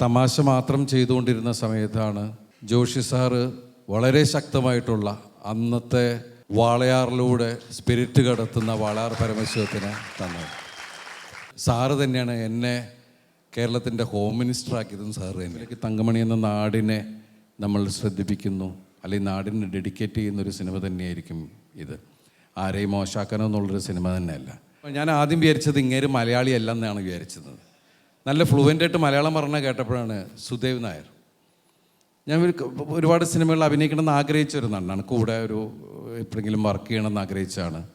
തമാശ മാത്രം ചെയ്തുകൊണ്ടിരുന്ന സമയത്താണ് ജോഷി സാറ് വളരെ ശക്തമായിട്ടുള്ള അന്നത്തെ വാളയാറിലൂടെ സ്പിരിറ്റ് കടത്തുന്ന വാളയാർ പരമശിവത്തിന് തന്നത്. സാറ് തന്നെയാണ് എന്നെ കേരളത്തിന്റെ ഹോം മിനിസ്റ്റർ ആക്കിയതും സാറ് തന്നെയാണ്. തങ്കമണി എന്ന നാടിനെ നമ്മൾ ശ്രദ്ധിപ്പിക്കുന്നു. അല്ലെങ്കിൽ നാടിനെ ഡെഡിക്കേറ്റ് ചെയ്യുന്ന ഒരു സിനിമ തന്നെയായിരിക്കും ഇത്. ആരെയും മോശാക്കാനോ എന്നുള്ളൊരു സിനിമ തന്നെയല്ല. ഞാൻ ആദ്യം വിചാരിച്ചത് ഇങ്ങേര് മലയാളിയല്ല എന്നാണ് വിചാരിച്ചത്. നല്ല ഫ്ലുവന്റ് ആയിട്ട് മലയാളം പറഞ്ഞ കേട്ടപ്പോഴാണ് സുദേവ് നായർ. ഞാൻ ഒരു- ഒരുപാട് സിനിമകളിൽ അഭിനയിക്കണമെന്ന് ആഗ്രഹിച്ച ഒരു നടനാണ്. കൂടെ ഒരു എപ്പോഴെങ്കിലും വർക്ക് ചെയ്യണമെന്ന് ആഗ്രഹിച്ചാണ്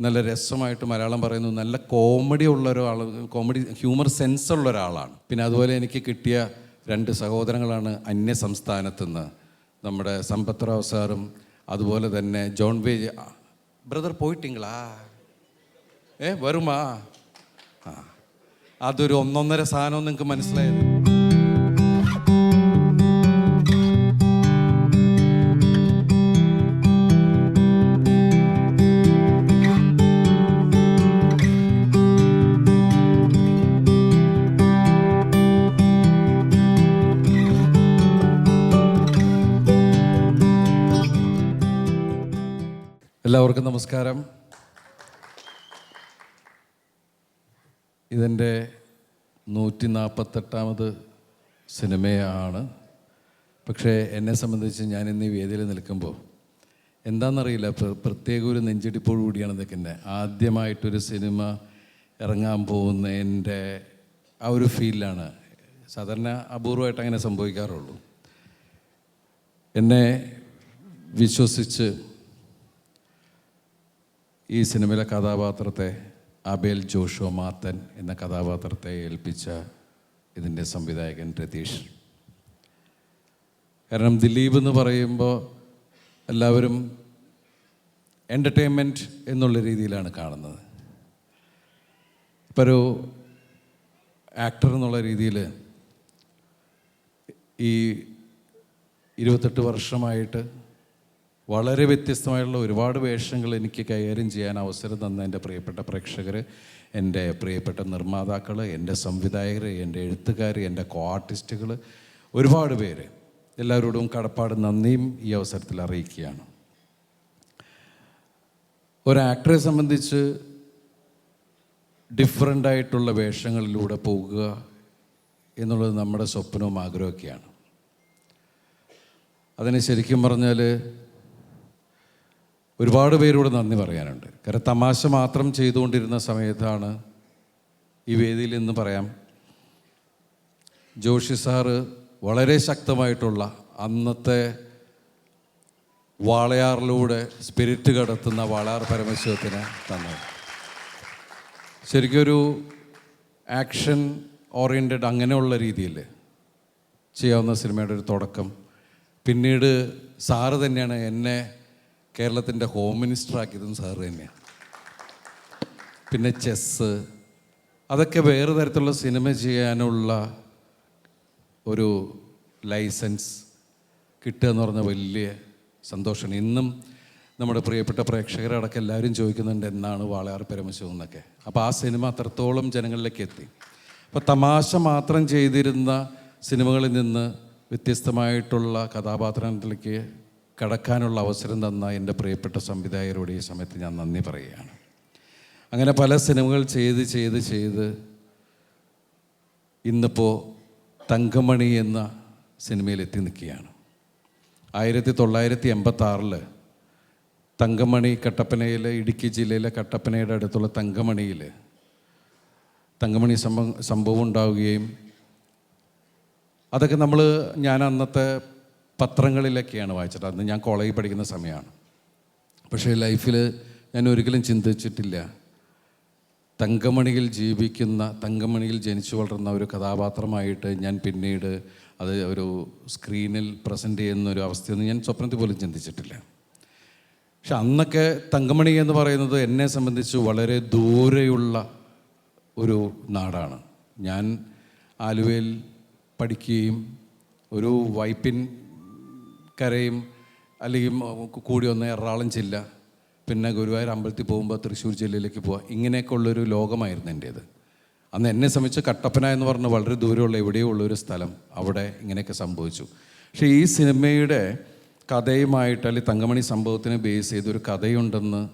നല്ല രസമായിട്ട് മലയാളം പറയുന്നു. നല്ല കോമഡി ഉള്ള ഒരാൾ കോമഡി ഹ്യൂമർ സെൻസ് ഉള്ള ഒരാളാണ്. പിന്നെ അതുപോലെ എനിക്ക് കിട്ടിയ രണ്ട് സഹോദരങ്ങളാണ് അന്യ സംസ്ഥാനത്തു നിന്ന്. നമ്മുടെ സമ്പത്ത് റാവ് സാറും അതുപോലെ തന്നെ ജോൺ വേ ബ്രദർ പോയിട്ടിങ്ങളാ? ഏ വരുമാ? അതൊരു ഒന്നൊന്നര സാധനം നിങ്ങൾക്ക് മനസ്സിലായത്. എല്ലാവർക്കും നമസ്കാരം. ഇതെന്റെ നൂറ്റി നാൽപ്പത്തെട്ടാമത് സിനിമയാണ്. പക്ഷേ എന്നെ സംബന്ധിച്ച് ഞാൻ ഇന്ന് ഈ വേദിയിൽ നിൽക്കുമ്പോൾ എന്താണെന്നറിയില്ല പ്ര- പ്രത്യേക ഒരു നെഞ്ചിടിപ്പോടു കൂടിയാണ് നിൽക്കുന്നത് ആദ്യമായിട്ടൊരു സിനിമ ഇറങ്ങാൻ പോകുന്ന എന്റെ ആ ഒരു ഫീലാണ് സാധാരണ അപൂർവമായിട്ട് അങ്ങനെ സംഭവിക്കാറുള്ളൂ. എന്നെ വിശ്വസിച്ച് ഈ സിനിമയിലെ കഥാപാത്രത്തെ അബേൽ ജോഷോ മാത്തൻ എന്ന കഥാപാത്രത്തെ ഏൽപ്പിച്ച ഇതിന്റെ സംവിധായകൻ രതീഷ്. കാരണം ദിലീപ് എന്ന് പറയുമ്പോൾ എല്ലാവരും എന്റർടൈൻമെന്റ് എന്നുള്ള രീതിയിലാണ് കാണുന്നത്. ഇപ്പോൾ ഒരു ആക്ടർ എന്നുള്ള രീതിയിൽ ഈ ഇരുപത്തെട്ട് വർഷമായിട്ട് വളരെ വ്യത്യസ്തമായിട്ടുള്ള ഒരുപാട് വേഷങ്ങൾ എനിക്ക് കൈകാര്യം ചെയ്യാൻ അവസരം തന്ന എന്റെ പ്രിയപ്പെട്ട പ്രേക്ഷകർ എന്റെ പ്രിയപ്പെട്ട നിർമ്മാതാക്കൾ എന്റെ സംവിധായകർ എന്റെ എഴുത്തുകാർ എന്റെ കോ ആർട്ടിസ്റ്റുകൾ ഒരുപാട് പേര് എല്ലാവരോടും കടപ്പാട് നന്ദിയും ഈ അവസരത്തിൽ അറിയിക്കുകയാണ്. ഒരു ആക്ടറെ സംബന്ധിച്ച് ഡിഫറെന്റ് ആയിട്ടുള്ള വേഷങ്ങളിലൂടെ പോകുക എന്നുള്ളത് നമ്മുടെ സ്വപ്നവും ആഗ്രഹമൊക്കെയാണ്. അതിന് ശരിക്കും പറഞ്ഞാൽ ഒരുപാട് പേരോട് നന്ദി പറയാനുണ്ട്. കാരണം തമാശ മാത്രം ചെയ്തുകൊണ്ടിരുന്ന സമയത്താണ് ഈ വേദിയിൽ നിന്ന് പറയാം. ജോഷി സാറ് വളരെ ശക്തമായിട്ടുള്ള അന്നത്തെ വാളയാറിലൂടെ സ്പിരിറ്റ് കടത്തുന്ന വാളയാർ പരമശിവത്തിന് തന്നത് ശരിക്കൊരു ആക്ഷൻ ഓറിയന്റഡ് അങ്ങനെയുള്ള രീതിയിൽ ചെയ്യാവുന്ന സിനിമയുടെ ഒരു തുടക്കം. പിന്നീട് സാറ് തന്നെയാണ് എന്നെ കേരളത്തിന്റെ ഹോം മിനിസ്റ്റർ ആക്കിയതും സാറ് തന്നെയാണ് പിന്നെ ചെസ്സ് അതൊക്കെ വേറെ തരത്തിലുള്ള സിനിമ ചെയ്യാനുള്ള ഒരു ലൈസൻസ് കിട്ടുക എന്ന് പറഞ്ഞ വലിയ സന്തോഷമാണ്. ഇന്നും നമ്മുടെ പ്രിയപ്പെട്ട പ്രേക്ഷകരടക്കം എല്ലാവരും ചോദിക്കുന്നുണ്ട് എന്നാണ് വാളയാർ പരമശിവം എന്നൊക്കെ. അപ്പോൾ ആ സിനിമ അത്രത്തോളം ജനങ്ങളിലേക്ക് എത്തി. അപ്പോൾ തമാശ മാത്രം ചെയ്തിരുന്ന സിനിമകളിൽ നിന്ന് വ്യത്യസ്തമായിട്ടുള്ള കഥാപാത്രങ്ങളിലേക്ക് കടക്കാനുള്ള അവസരം തന്ന എന്റെ പ്രിയപ്പെട്ട സംവിധായകരോട് ഈ സമയത്ത് ഞാൻ നന്ദി പറയുകയാണ്. അങ്ങനെ പല സിനിമകൾ ചെയ്ത് ചെയ്ത് ചെയ്ത് ഇന്നിപ്പോൾ തങ്കമണി എന്ന സിനിമയിലെത്തി നിൽക്കുകയാണ്. ആയിരത്തി തൊള്ളായിരത്തി എൺപത്താറിൽ തങ്കമണി കട്ടപ്പനയിലെ ഇടുക്കി ജില്ലയിലെ കട്ടപ്പനയുടെ അടുത്തുള്ള തങ്കമണിയിൽ തങ്കമണി സംഭവം സംഭവം ഉണ്ടാവുകയും അതൊക്കെ നമ്മൾ ഞാൻ അന്നത്തെ പത്രങ്ങളിലൊക്കെയാണ് വായിച്ചത്. അന്ന് ഞാൻ കോളേജിൽ പഠിക്കുന്ന സമയമാണ്. പക്ഷേ ലൈഫിൽ ഞാൻ ഒരിക്കലും ചിന്തിച്ചിട്ടില്ല. തങ്കമണിയിൽ ജീവിക്കുന്ന തങ്കമണിയിൽ ജനിച്ചു വളർന്ന ഒരു കഥാപാത്രമായിട്ട് ഞാൻ പിന്നീട് അത് ഒരു സ്ക്രീനിൽ പ്രസന്റ് ചെയ്യുന്ന ഒരു അവസ്ഥയൊന്നും ഞാൻ സ്വപ്നത്തിൽ പോലും ചിന്തിച്ചിട്ടില്ല. പക്ഷെ അന്നൊക്കെ തങ്കമണി എന്ന് പറയുന്നത് എന്നെ സംബന്ധിച്ച് വളരെ ദൂരെയുള്ള ഒരു നാടാണ്. ഞാൻ ആലുവയിൽ പഠിക്കുകയും ഒരു വൈപ്പിൻ കരയും അല്ലെങ്കിൽ കൂടി ഒന്ന് എറണാകുളം ജില്ല പിന്നെ ഗുരുവായൂർ അമ്പലത്തിൽ പോകുമ്പോൾ തൃശ്ശൂർ ജില്ലയിലേക്ക് പോവുക ഇങ്ങനെയൊക്കെ ഉള്ളൊരു ലോകമായിരുന്നു എന്റേത് അന്ന് എന്നെ സംബന്ധിച്ച് കട്ടപ്പന എന്ന് പറഞ്ഞ വളരെ ദൂരമുള്ള എവിടെയോ ഉള്ളൊരു സ്ഥലം അവിടെ ഇങ്ങനെയൊക്കെ സംഭവിച്ചു. പക്ഷേ ഈ സിനിമയുടെ കഥയുമായിട്ട് അല്ലെങ്കിൽ തങ്കമണി സംഭവത്തിനെ ബേസ് ചെയ്തൊരു കഥയുണ്ടെന്ന്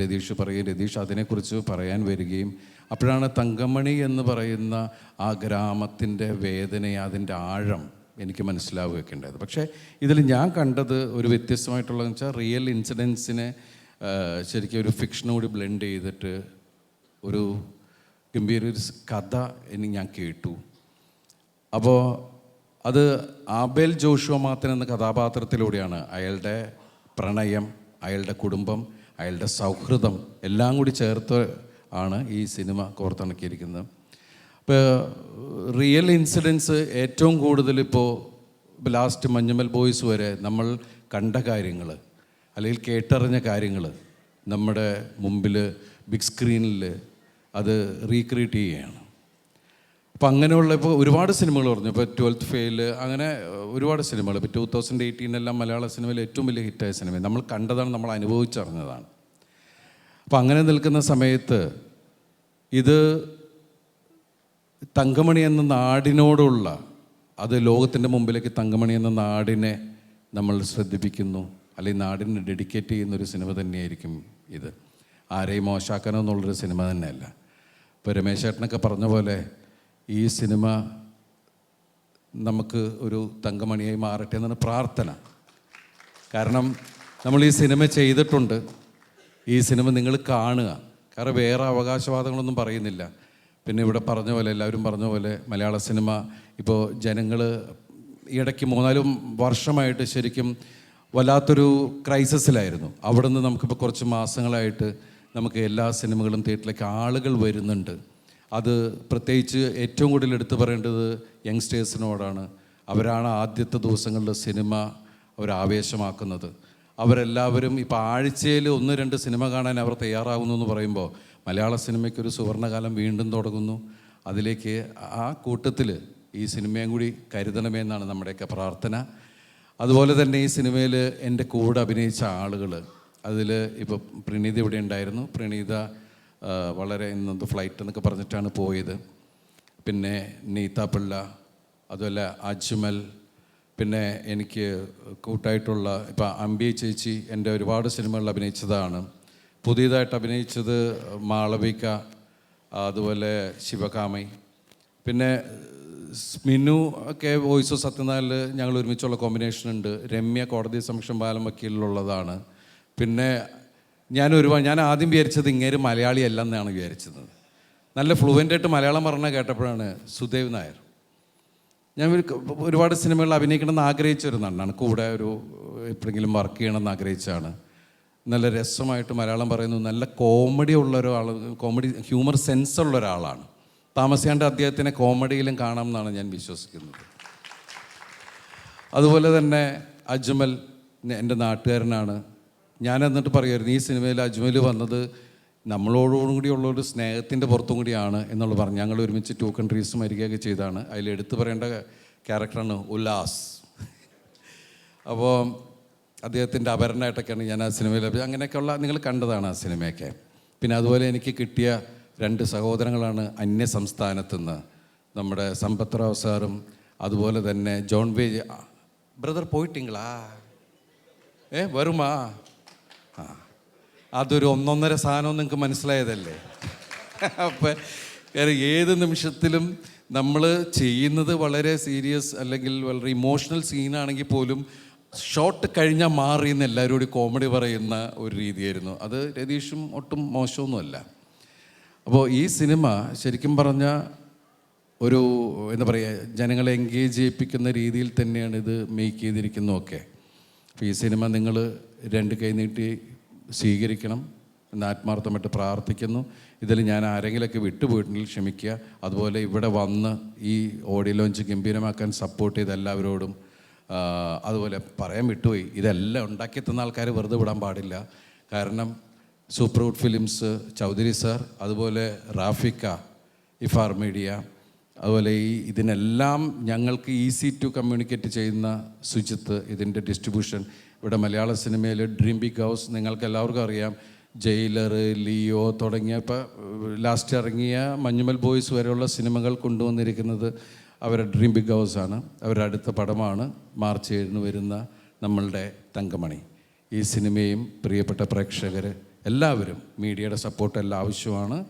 രതീഷ് പറയും രതീഷ് അതിനെക്കുറിച്ച് പറയാൻ വരികയും അപ്പോഴാണ് തങ്കമണി എന്ന് പറയുന്ന ആ ഗ്രാമത്തിന്റെ വേദന അതിന്റെ ആഴം എനിക്ക് മനസ്സിലാവുകയൊക്കെ ഉണ്ടായത്. പക്ഷേ ഇതിൽ ഞാൻ കണ്ടത് ഒരു വ്യത്യസ്തമായിട്ടുള്ളതെന്ന് വെച്ചാൽ റിയൽ ഇൻസിഡൻസിനെ ശരിക്കും ഒരു ഫിക്ഷനോട് ബ്ലെൻഡ് ചെയ്തിട്ട് ഒരു ഗംഭീര ഒരു കഥ എനിക്ക് ഞാൻ കേട്ടു. അപ്പോൾ അത് ആബേൽ ജോഷുവ മാത്തൻ എന്ന കഥാപാത്രത്തിലൂടെയാണ് അയാളുടെ പ്രണയം അയാളുടെ കുടുംബം അയാളുടെ സൗഹൃദം എല്ലാം കൂടി ചേർത്ത് ആണ് ഈ സിനിമ കോർത്തിണക്കിയിരിക്കുന്നത്. ഇപ്പോൾ റിയൽ ഇൻസിഡൻസ് ഏറ്റവും കൂടുതൽ ഇപ്പോൾ ലാസ്റ്റ് മഞ്ഞുമൽ ബോയ്സ് വരെ നമ്മൾ കണ്ട കാര്യങ്ങൾ അല്ലെങ്കിൽ കേട്ടറിഞ്ഞ കാര്യങ്ങൾ നമ്മുടെ മുമ്പിൽ ബിഗ് സ്ക്രീനിൽ അത് റീക്രിയേറ്റ് ചെയ്യുകയാണ്. അപ്പം അങ്ങനെയുള്ള ഇപ്പോൾ ഒരുപാട് സിനിമകൾ പറഞ്ഞു ഇപ്പോൾ ട്വൽത്ത് ഫെയിൽ അങ്ങനെ ഒരുപാട് സിനിമകൾ. ഇപ്പോൾ ടൂ തൗസൻഡ് എയ്റ്റീനെല്ലാം മലയാള സിനിമയിൽ ഏറ്റവും വലിയ ഹിറ്റായ സിനിമ. നമ്മൾ കണ്ടതാണ് നമ്മൾ അനുഭവിച്ചറിഞ്ഞതാണ്. അപ്പം അങ്ങനെ നിൽക്കുന്ന സമയത്ത് ഇത് തങ്കമണി എന്ന നാടിനോടുള്ള അത് ലോകത്തിന്റെ മുമ്പിലേക്ക് തങ്കമണി എന്ന നാടിനെ നമ്മൾ ശ്രദ്ധിപ്പിക്കുന്നു. അല്ലെങ്കിൽ നാടിന് ഡെഡിക്കേറ്റ് ചെയ്യുന്ന ഒരു സിനിമ തന്നെയായിരിക്കും ഇത്. ആരെയും മോശാക്കാനോ എന്നുള്ളൊരു സിനിമ തന്നെയല്ല. ഇപ്പോൾ രമേശ് പറഞ്ഞ പോലെ ഈ സിനിമ നമുക്ക് ഒരു തങ്കമണിയായി മാറട്ടെ എന്നാണ് പ്രാർത്ഥന. കാരണം നമ്മൾ ഈ സിനിമ ചെയ്തിട്ടുണ്ട്. ഈ സിനിമ നിങ്ങൾ കാണുക. കാരണം വേറെ അവകാശവാദങ്ങളൊന്നും പറയുന്നില്ല. പിന്നെ ഇവിടെ പറഞ്ഞ പോലെ എല്ലാവരും പറഞ്ഞ പോലെ മലയാള സിനിമ ഇപ്പോൾ ജനങ്ങൾ ഇടയ്ക്ക് മൂന്നാലും വർഷമായിട്ട് ശരിക്കും വല്ലാത്തൊരു ക്രൈസിസിലായിരുന്നു. അവിടെ നിന്ന് നമുക്കിപ്പോൾ കുറച്ച് മാസങ്ങളായിട്ട് നമുക്ക് എല്ലാ സിനിമകളും തിയേറ്ററിലേക്ക് ആളുകൾ വരുന്നുണ്ട്. അത് പ്രത്യേകിച്ച് ഏറ്റവും കൂടുതൽ എടുത്തു പറയേണ്ടത് യങ്സ്റ്റേഴ്സിനോടാണ്. അവരാണ് ആദ്യത്തെ ദിവസങ്ങളിലെ സിനിമ അവർ ആവേശമാക്കുന്നത്. അവരെല്ലാവരും ഇപ്പോൾ ആഴ്ചയിൽ ഒന്ന് രണ്ട് സിനിമ കാണാൻ അവർ തയ്യാറാകുന്നു എന്ന് പറയുമ്പോൾ മലയാള സിനിമയ്ക്ക് ഒരു സുവർണകാലം വീണ്ടും തുടങ്ങുന്നു. അതിലേക്ക് ആ കൂട്ടത്തിൽ ഈ സിനിമയും കൂടി കരുതണമെന്നാണ് നമ്മുടെയൊക്കെ പ്രാർത്ഥന. അതുപോലെ തന്നെ ഈ സിനിമയിൽ എന്റെ കൂടെ അഭിനയിച്ച ആളുകൾ അതിൽ ഇപ്പോൾ പ്രണീത ഇവിടെ ഉണ്ടായിരുന്നു. പ്രണീത വളരെ ഇന്നത്തെ ഫ്ലൈറ്റ് എന്നൊക്കെ പറഞ്ഞിട്ടാണ് പോയത്. പിന്നെ നീത്ത പിള്ള അതുപോലെ അജ്മൽ പിന്നെ എനിക്ക് കൂട്ടായിട്ടുള്ള ഇപ്പം അമ്പി ചേച്ചി എന്റെ ഒരുപാട് സിനിമകളിൽ അഭിനയിച്ചതാണ്. പുതിയതായിട്ട് അഭിനയിച്ചത് മാളവിക അതുപോലെ ശിവകാമി. പിന്നെ മിനു ഒക്കെ വോയിസ് ഓഫ് സത്യനാലിൽ ഞങ്ങൾ ഒരുമിച്ചുള്ള കോമ്പിനേഷൻ ഉണ്ട്. രമ്യ കോടതി സമക്ഷം ബാലം വക്കീലിലുള്ളതാണ്. പിന്നെ ഞാൻ ഒരുപാട് ഞാൻ ആദ്യം വിചാരിച്ചത് ഇങ്ങേര് മലയാളി അല്ലെന്നാണ് വിചാരിച്ചത്. നല്ല ഫ്ലുവന്റ് ആയിട്ട് മലയാളം പറഞ്ഞ കേട്ടപ്പോഴാണ് സുദേവ് നായർ. ഞാൻ ഒരു- ഒരുപാട് സിനിമകളിൽ അഭിനയിക്കണമെന്ന് ആഗ്രഹിച്ച ഒരു നടനാണ് കൂടെ ഒരു എപ്പോഴെങ്കിലും വർക്ക് ചെയ്യണമെന്ന് ആഗ്രഹിച്ചാണ് നല്ല രസമായിട്ട് മലയാളം പറയുന്നു. നല്ല കോമഡി ഉള്ള ഒരാൾ കോമഡി ഹ്യൂമർ സെൻസ് ഉള്ള ഒരാളാണ്. താമസിയാണ്ട് അദ്ദേഹത്തിനെ കോമഡിയിലും കാണാം എന്നാണ് ഞാൻ വിശ്വസിക്കുന്നത്. അതുപോലെ തന്നെ അജ്മൽ എന്റെ നാട്ടുകാരനാണ്. ഞാൻ എന്നിട്ട് പറയുമായിരുന്നു ഈ സിനിമയിൽ അജ്മൽ വന്നത് നമ്മളോടും കൂടി ഉള്ള ഒരു സ്നേഹത്തിന്റെ പുറത്തും കൂടിയാണ് എന്നുള്ള പറഞ്ഞു. ഞങ്ങൾ ഒരുമിച്ച് ടു കൺട്രീസ് വരികയൊക്കെ ചെയ്താണ്. അതിൽ എടുത്തു പറയേണ്ട ക്യാരക്ടറാണ് ഉല്ലാസ്. അപ്പോൾ അദ്ദേഹത്തിന്റെ അപരനായിട്ടൊക്കെയാണ് ഞാൻ ആ സിനിമയിൽ. അങ്ങനെയൊക്കെയുള്ള നിങ്ങൾ കണ്ടതാണ് ആ സിനിമയൊക്കെ. പിന്നെ അതുപോലെ എനിക്ക് കിട്ടിയ രണ്ട് സഹോദരങ്ങളാണ് അന്യ സംസ്ഥാനത്തു നിന്ന്. നമ്മുടെ സമ്പത്ത് റാവ് സാറും അതുപോലെ തന്നെ ജോൺ വേ ബ്രദർ പോയിട്ടിങ്ങളാ? ഏ വരുമാ? ആ അതൊരു ഒന്നൊന്നര സാധനം നിങ്ങൾക്ക് മനസ്സിലായതല്ലേ? അപ്പം ഏത് നിമിഷത്തിലും നമ്മൾ ചെയ്യുന്നത് വളരെ സീരിയസ് അല്ലെങ്കിൽ വളരെ ഇമോഷണൽ സീനാണെങ്കിൽ പോലും ഷോട്ട് കഴിഞ്ഞാൽ മാറി എന്ന് എല്ലാവരും കൂടി കോമഡി പറയുന്ന ഒരു രീതിയായിരുന്നു. അത് രതീഷും ഒട്ടും മോശമൊന്നുമല്ല. അപ്പോൾ ഈ സിനിമ ശരിക്കും പറഞ്ഞാൽ ഒരു എന്താ പറയുക ജനങ്ങളെ എൻഗേജ് ചെയ്യിപ്പിക്കുന്ന രീതിയിൽ തന്നെയാണ് ഇത് മേക്ക് ചെയ്തിരിക്കുന്നതൊക്കെ. അപ്പോൾ ഈ സിനിമ നിങ്ങൾ രണ്ട് കൈ നീട്ടി സ്വീകരിക്കണം എന്ന് ആത്മാർത്ഥമായിട്ട് പ്രാർത്ഥിക്കുന്നു. ഇതിൽ ഞാൻ ആരെങ്കിലുമൊക്കെ വിട്ടുപോയിട്ടുണ്ടെങ്കിൽ ക്ഷമിക്കുക. അതുപോലെ ഇവിടെ വന്ന് ഈ ഓഡിയോ ലോഞ്ച് ഗംഭീരമാക്കാൻ സപ്പോർട്ട് ചെയ്ത എല്ലാവരോടും അതുപോലെ പറയാൻ വിട്ടുപോയി. ഇതെല്ലാം ഉണ്ടാക്കി തന്ന ആൾക്കാർ വെറുതെ വിടാൻ പാടില്ല. കാരണം super good films Chaudhary sir അതുപോലെ റാഫിക്ക ഇഫാർ മീഡിയ അതുപോലെ ഈ ഇതിനെല്ലാം ഞങ്ങൾക്ക് ഈസി ടു കമ്മ്യൂണിക്കേറ്റ് ചെയ്യുന്ന സുജിത്ത് ഇതിന്റെ ഡിസ്ട്രിബ്യൂഷൻ ഇവിടെ മലയാള സിനിമയിൽ ഡ്രീം ബിഗ് ഹൗസ് നിങ്ങൾക്ക് എല്ലാവർക്കും അറിയാം. ജയിലർ ലിയോ തുടങ്ങിയ ഇപ്പോൾ ലാസ്റ്റ് ഇറങ്ങിയ മഞ്ഞുമൽ ബോയ്സ് വരെയുള്ള സിനിമകൾ കൊണ്ടുവന്നിരിക്കുന്നത്. അവരുടെ ഡ്രീം ബിഗ് ഹൗസ് ആണ്. അവരുടെ അടുത്ത പടമാണ് മാർച്ച് ഏഴിന് വരുന്ന നമ്മളുടെ തങ്കമണി. ഈ സിനിമയും പ്രിയപ്പെട്ട പ്രേക്ഷകർ എല്ലാവരും മീഡിയയുടെ സപ്പോർട്ട് എല്ലാം ആവശ്യമാണ്.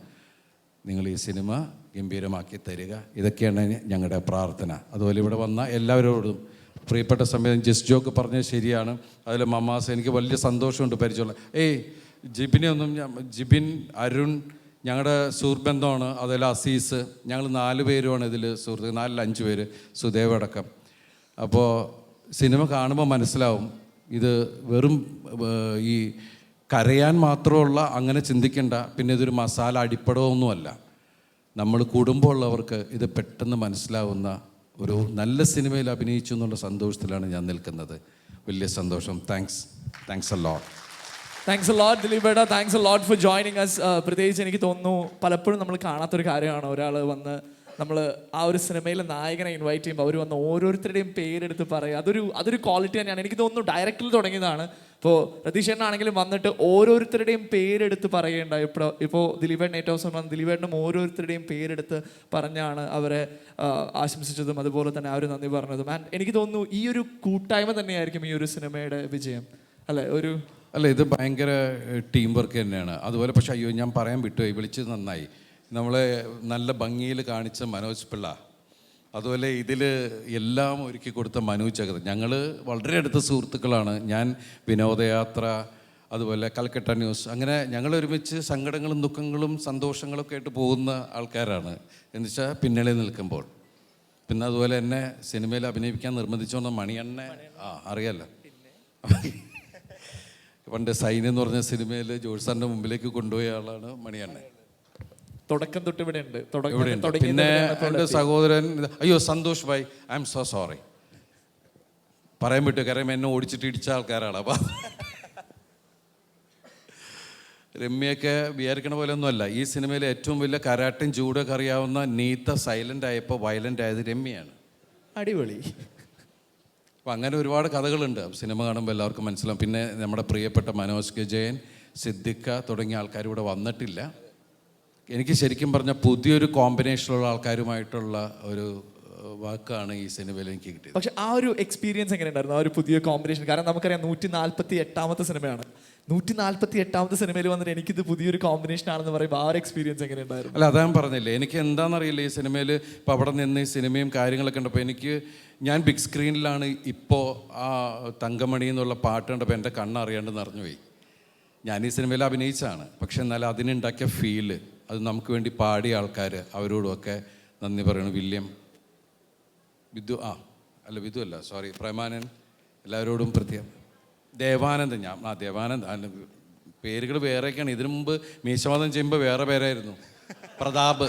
നിങ്ങൾ ഈ സിനിമ ഗംഭീരമാക്കി തരിക. ഇതൊക്കെയാണ് ഞങ്ങളുടെ പ്രാർത്ഥന. അതുപോലെ ഇവിടെ വന്ന എല്ലാവരോടും പ്രിയപ്പെട്ട സമയം ജോക്ക് പറഞ്ഞത് ശരിയാണ്. അതിൽ മമാസ് എനിക്ക് വലിയ സന്തോഷമുണ്ട് പരിചയമുള്ള. ഏയ് ജിബിനെ ഒന്നും ഞാൻ ജിബിൻ അരുൺ ഞങ്ങളുടെ സുഹൃബന്ധമാണ് അതിൽ അസീസ്. ഞങ്ങൾ നാല് പേരുമാണ് ഇതിൽ സുഹൃത്ത് നാലിൽ അഞ്ച് പേര് സുദേവ് അടക്കം. അപ്പോൾ സിനിമ കാണുമ്പോൾ മനസ്സിലാവും ഇത് വെറും ഈ കരയാൻ മാത്രമുള്ള അങ്ങനെ ചിന്തിക്കേണ്ട പിന്നെ ഇതൊരു മസാല അടിപ്പടമൊന്നുമല്ല നമ്മൾ കുടുംബമുള്ളവർക്ക് ഇത് പെട്ടെന്ന് മനസ്സിലാവുന്ന ഒരു നല്ല സിനിമയിൽ അഭിനയിച്ചു എന്നുള്ള സന്തോഷത്തിലാണ് ഞാൻ നിൽക്കുന്നത്. വലിയ സന്തോഷം. Thanks thanks a lot thanks lot ദിലീപേട്ട thanks lot for joining us പ്രത്യേകിച്ച് എനിക്ക് തോന്നുന്നു പലപ്പോഴും നമ്മൾ കാണാത്തൊരു കാര്യമാണ്. ഒരാൾ വന്ന് നമ്മൾ ആ ഒരു സിനിമയിലെ നായകനെ ഇൻവൈറ്റ് ചെയ്യുമ്പോൾ അവർ വന്ന് ഓരോരുത്തരുടെയും പേരെടുത്ത് പറയുക അതൊരു അതൊരു ക്വാളിറ്റി തന്നെയാണ്. എനിക്ക് തോന്നുന്നു ഡയറക്റ്റിൽ തുടങ്ങിയതാണ്. ഇപ്പോൾ രതീഷേട്ടനാണെങ്കിലും വന്നിട്ട് ഓരോരുത്തരുടെയും പേരെടുത്ത് പറയേണ്ട. ഇപ്പോൾ ഇപ്പോൾ ദിലീപേട്ടൻ ഏറ്റവും അവസാനം വന്നു ദിലീപേട്ടനും ഓരോരുത്തരുടെയും പേരെടുത്ത് പറഞ്ഞാണ് അവരെ ആശംസിച്ചതും അതുപോലെ തന്നെ അവർ നന്ദി പറഞ്ഞതും. ആൻഡ് എനിക്ക് തോന്നുന്നു ഈ ഒരു കൂട്ടായ്മ തന്നെയായിരിക്കും ഈ ഒരു സിനിമയുടെ വിജയം. അല്ലേ? ഒരു അല്ല ഇത് ഭയങ്കര ടീം വർക്ക് തന്നെയാണ്. അതുപോലെ പക്ഷേ അയ്യോ ഞാൻ പറയാൻ വിട്ടുപോയി വിളിച്ചത് നന്നായി. നമ്മളെ നല്ല ഭംഗിയിൽ കാണിച്ച മനോജ് പിള്ള. അതുപോലെ ഇതിൽ എല്ലാം ഒരുക്കി കൊടുത്ത മനോജ് ചകത ഞങ്ങൾ വളരെ അടുത്ത സുഹൃത്തുക്കളാണ്. ഞാൻ വിനോദയാത്ര അതുപോലെ കൽക്കട്ട ന്യൂസ് അങ്ങനെ ഞങ്ങൾ ഒരുമിച്ച് സങ്കടങ്ങളും ദുഃഖങ്ങളും സന്തോഷങ്ങളൊക്കെ ആയിട്ട് പോകുന്ന ആൾക്കാരാണ്. എന്ന് വെച്ചാൽ പിന്നണി നിൽക്കുമ്പോൾ. പിന്നെ അതുപോലെ എന്നെ സിനിമയിൽ അഭിനയിപ്പിക്കാൻ നിർബന്ധിച്ചുകൊണ്ട് മണിയണ്ണെ ആ അറിയാലോ. പണ്ട് സൈൻ എന്ന് പറഞ്ഞ സിനിമയിൽ ജോഷ് സാറിന്റെ മുമ്പിലേക്ക് കൊണ്ടുപോയ ആളാണ് മണിയണ്ണൻ. തുടക്കം തൊട്ട് ഇവിടെ ഉണ്ട് തുടക്കം ഇവിടെയുണ്ട്. പിന്നെ എന്റെ സഹോദരൻ അയ്യോ Santosh Bhai I'm so sorry. പറയാൻ പറ്റും കാര്യം എന്നെ ഓടിച്ചിട്ട് ഇടിച്ച ആൾക്കാരാണ് അപ്പൊ. രമ്യൊക്കെ വിചാരിക്കണ പോലെ ഒന്നുമല്ല. ഈ സിനിമയിലെ ഏറ്റവും വലിയ കരാട്ടും ചൂടൊക്കെ അറിയാവുന്ന നീത്ത സൈലന്റ് ആയപ്പോൾ വയലന്റ് ആയത് രമ്യാണ് അടിപൊളി. അപ്പം അങ്ങനെ ഒരുപാട് കഥകളുണ്ട്. സിനിമ കാണുമ്പോൾ എല്ലാവർക്കും മനസ്സിലാവും. പിന്നെ നമ്മുടെ പ്രിയപ്പെട്ട മനോജ് കെ ജയൻ സിദ്ദിഖ തുടങ്ങിയ ആൾക്കാർ ഇവിടെ വന്നിട്ടില്ല. എനിക്ക് ശരിക്കും പറഞ്ഞാൽ പുതിയൊരു കോമ്പിനേഷനുള്ള ആൾക്കാരുമായിട്ടുള്ള ഒരു വാക്കാണ് ഈ സിനിമയിൽ എനിക്ക് കിട്ടിയത്. പക്ഷെ ആ ഒരു എക്സ്പീരിയൻസ് എങ്ങനെ ഉണ്ടായിരുന്നു ആ ഒരു പുതിയ കോമ്പിനേഷൻ കാരണം നമുക്കറിയാം നൂറ്റി നാൽപ്പത്തി എട്ടാമത്തെ സിനിമയാണ്. നൂറ്റി നാല്പത്തി എട്ടാമത്തെ സിനിമയിൽ വന്നിട്ട് എനിക്കിത് പുതിയൊരു കോമ്പിനേഷൻ ആണെന്ന് പറയുമ്പോൾ ആ ഒരു എക്സ്പീരിയൻസ് എങ്ങനെ ഉണ്ടായിരുന്നു? അല്ല അതാ പറഞ്ഞില്ലേ എനിക്ക് എന്താണെന്നറിയില്ല ഈ സിനിമയിൽ ഇപ്പോൾ അവിടെ നിന്ന് ഈ സിനിമയും കാര്യങ്ങളൊക്കെ ഉണ്ടപ്പോൾ എനിക്ക് ഞാൻ ബിഗ് സ്ക്രീനിലാണ് ഇപ്പോൾ ആ തങ്കമണി എന്നുള്ള പാട്ട് കണ്ടപ്പോൾ എന്റെ കണ്ണറിയാണ്ട് നിറഞ്ഞുപോയി. ഞാൻ ഈ സിനിമയിൽ അഭിനയിച്ചാണ് പക്ഷെ എന്നാൽ അതിനുണ്ടാക്കിയ ഫീൽ അത് നമുക്ക് വേണ്ടി പാടിയ ആൾക്കാർ അവരോടുമൊക്കെ നന്ദി പറയണം. വില്യം വിധു ആ അല്ല വിധു അല്ല സോറി പ്രേമാനൻ എല്ലാവരോടും പ്രത്യേകം. ദേവാനന്ദൻ ഞാൻ ആ ദേവാനന്ദ പേരുകൾ വേറെയൊക്കെയാണ്. ഇതിനു മുമ്പ് മീശവാദം ചെയ്യുമ്പോൾ വേറെ പേരായിരുന്നു. പ്രതാപ്.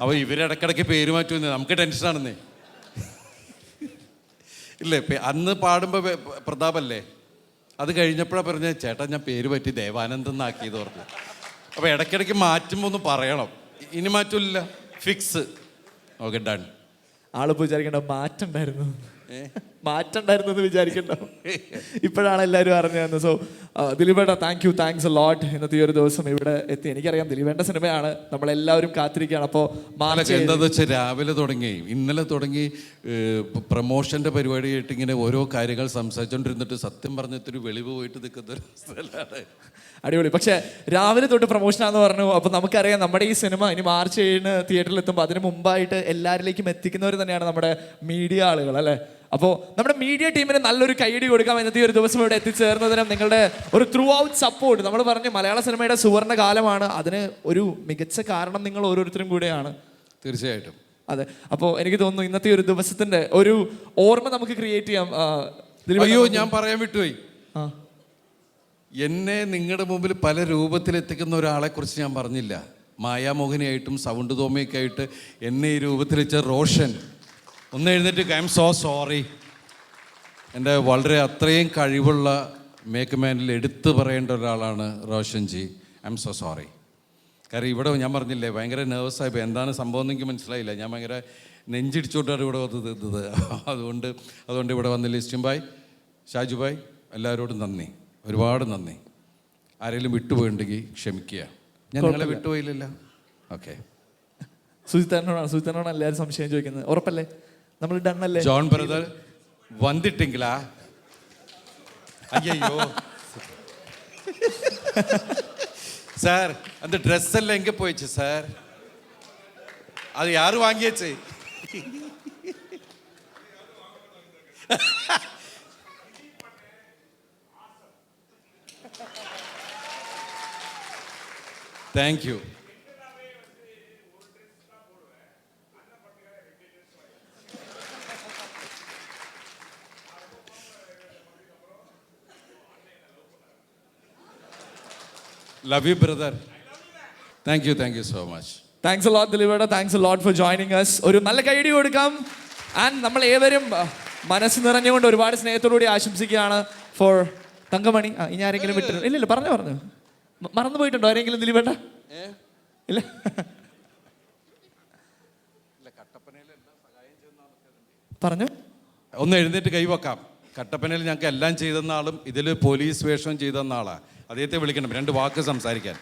അപ്പോൾ ഇവരിടക്കിടയ്ക്ക് പേര് മാറ്റുമെന്ന് നമുക്ക് ടെൻഷനാണെന്നേ. ഇല്ലേ അന്ന് പാടുമ്പോൾ പ്രതാപല്ലേ? അത് കഴിഞ്ഞപ്പോഴാണ് പറഞ്ഞത് ചേട്ടാ ഞാൻ പേര് പറ്റി ദേവാനന്ദൻ എന്നാക്കിയത് ഓർത്ത് അപ്പോൾ ഇടയ്ക്കിടയ്ക്ക് മാറ്റുമ്പോൾ ഒന്ന് പറയണം. ഇനി മാറ്റില്ല ഫിക്സ്. Okay done. ആളിപ്പോ വിചാരിക്കേണ്ട മാറ്റം ഉണ്ടായിരുന്നു. മാറ്റം ഉണ്ടായിരുന്നു എന്ന് വിചാരിക്കണ്ടോ. ഇപ്പോഴാണ് എല്ലാവരും അറിഞ്ഞു തന്നത് സോ ദിലീപേട്ട താങ്ക് യു താങ്ക്സ് ലോട്ട് ഇന്നത്തെ ഈ ഒരു ദിവസം ഇവിടെ എത്തി. എനിക്കറിയാം ദിലീപേട്ട സിനിമയാണ്. നമ്മളെല്ലാവരും കാത്തിരിക്കുകയാണ്. അപ്പോൾ മാർച്ച് എന്താന്ന് വെച്ചാൽ രാവിലെ തുടങ്ങി ഇന്നലെ തുടങ്ങി പ്രൊമോഷന്റെ പരിപാടിയായിട്ട് ഇങ്ങനെ ഓരോ കാര്യങ്ങൾ സംസാരിച്ചുകൊണ്ടിരുന്നിട്ട് സത്യം പറഞ്ഞിട്ടൊരു വെളിവ് പോയിട്ട് നിൽക്കുന്ന ഒരു സ്ഥലമാണ്. അടിപൊളി. പക്ഷെ രാവിലെ തൊട്ട് പ്രൊമോഷനാന്ന് പറഞ്ഞു. അപ്പോൾ നമുക്കറിയാം നമ്മുടെ ഈ സിനിമ ഇനി മാർച്ച് ഏഴിന് തിയേറ്ററിൽ എത്തുമ്പോൾ അതിന് മുമ്പായിട്ട് എല്ലാവരിലേക്കും എത്തിക്കുന്നവർ തന്നെയാണ് നമ്മുടെ മീഡിയ ആളുകൾ അല്ലെ? അപ്പോൾ നമ്മുടെ മീഡിയ ടീമിന് നല്ലൊരു കൈയടി കൊടുക്കാം ഇന്നത്തെ ഒരു ദിവസം ഇവിടെ എത്തിച്ചേർന്നതിനും നിങ്ങളുടെ ഒരു ത്രൂ ഔട്ട് സപ്പോർട്ട് നമ്മൾ പറഞ്ഞു മലയാള സിനിമയുടെ സുവർണ കാലമാണ്. അതിന് ഒരു മികച്ച കാരണം നിങ്ങൾ ഓരോരുത്തരും കൂടെയാണ്. തീർച്ചയായിട്ടും. അതെ. അപ്പോൾ എനിക്ക് തോന്നുന്നു ഇന്നത്തെ ഒരു ദിവസത്തിന്റെ ഒരു ഓർമ്മ നമുക്ക് ക്രിയേറ്റ് ചെയ്യാം. അയ്യോ ഞാൻ പറയാൻ വിട്ടുപോയി. എന്നെ നിങ്ങളുടെ മുമ്പിൽ പല രൂപത്തിൽ എത്തിക്കുന്ന ഒരാളെ കുറിച്ച് ഞാൻ പറഞ്ഞില്ല. മായാമോഹിനിയായിട്ടും സൗണ്ട് തോമയൊക്കെ ആയിട്ട് എന്നെ ഈ രൂപത്തിൽ വെച്ച റോഷൻ. ഒന്ന് എഴുന്നേറ്റ് ഐ എം സോ സോറി എന്റെ വളരെ അത്രയും കഴിവുള്ള മേക്ക് മാനിൽ എടുത്തു പറയേണ്ട ഒരാളാണ് റോഷൻജി. ഐ എം സോ സോറി കാരണം ഇവിടെ ഞാൻ പറഞ്ഞില്ലേ ഭയങ്കര ആയിപ്പോയി എന്താണ് സംഭവം എന്ന് എനിക്ക് മനസ്സിലായില്ല. ഞാൻ ഭയങ്കര നെഞ്ചിടിച്ചോട്ടാണ് ഇവിടെ വന്നത് ഇത് അതുകൊണ്ട് അതുകൊണ്ട് ഇവിടെ വന്ന ലിസ്റ്റും ബായ്. ഷാജു ബായ് എല്ലാവരോടും നന്ദി. ഒരുപാട് നന്ദി. ആരെങ്കിലും വിട്ടുപോയിട്ടുണ്ടെങ്കിൽ ക്ഷമിക്കുക. ഞാൻ നിങ്ങളെ വിട്ടുപോയില്ലല്ലോ. ഓക്കെ സുജിത്താനോടാണ് സുജിത്താനോടാണ് എല്ലാവരും സംശയം ചോദിക്കുന്നത്. ഉറപ്പല്ലേ? നമ്മൾ ഡൺ അല്ലേ? ജോൺ ബ്രദർ വന്നിട്ടെങ്കിലാ? ஐயோ சார் அந்த ட்ரெஸ் எல்லாம் எங்கே போயிடுச்சு சார் அது யாரும் வாங்கியாச்சு thank you love you brother thank you thank you so much thanks lot ദിലീപേട്ട thanks lot for joining us ഒരു നല്ല കൈഡി കൊടുക്കാം. ആൻഡ് നമ്മൾ ഏവരും മനസ്സ് നിറഞ്ഞുകൊണ്ട് ഒരുപാട് സ്നേഹത്തോടുകൂടി ആശംസിക്കുകയാണ് ഫോർ തങ്കമണി. ഇനി ആരെങ്കിലും വിട്ടു ഇല്ല ഇല്ല പറഞ്ഞു പറഞ്ഞു. മറന്നു പോയിട്ടുണ്ടോ ആരെങ്കിലും ദിലീപേട്ട? ഇല്ല. പറഞ്ഞു. ഒന്ന് എഴുന്നേറ്റ് കൈവക്കാം കട്ടപ്പനയിൽ ഞങ്ങൾക്ക് എല്ലാം ചെയ്തെന്ന ആളും ഇതിൽ പോലീസ് വേഷം ചെയ്തെന്ന ആളാണ് അദ്ദേഹത്തെ വിളിക്കണം. രണ്ട് വാക്ക് സംസാരിക്കാൻ.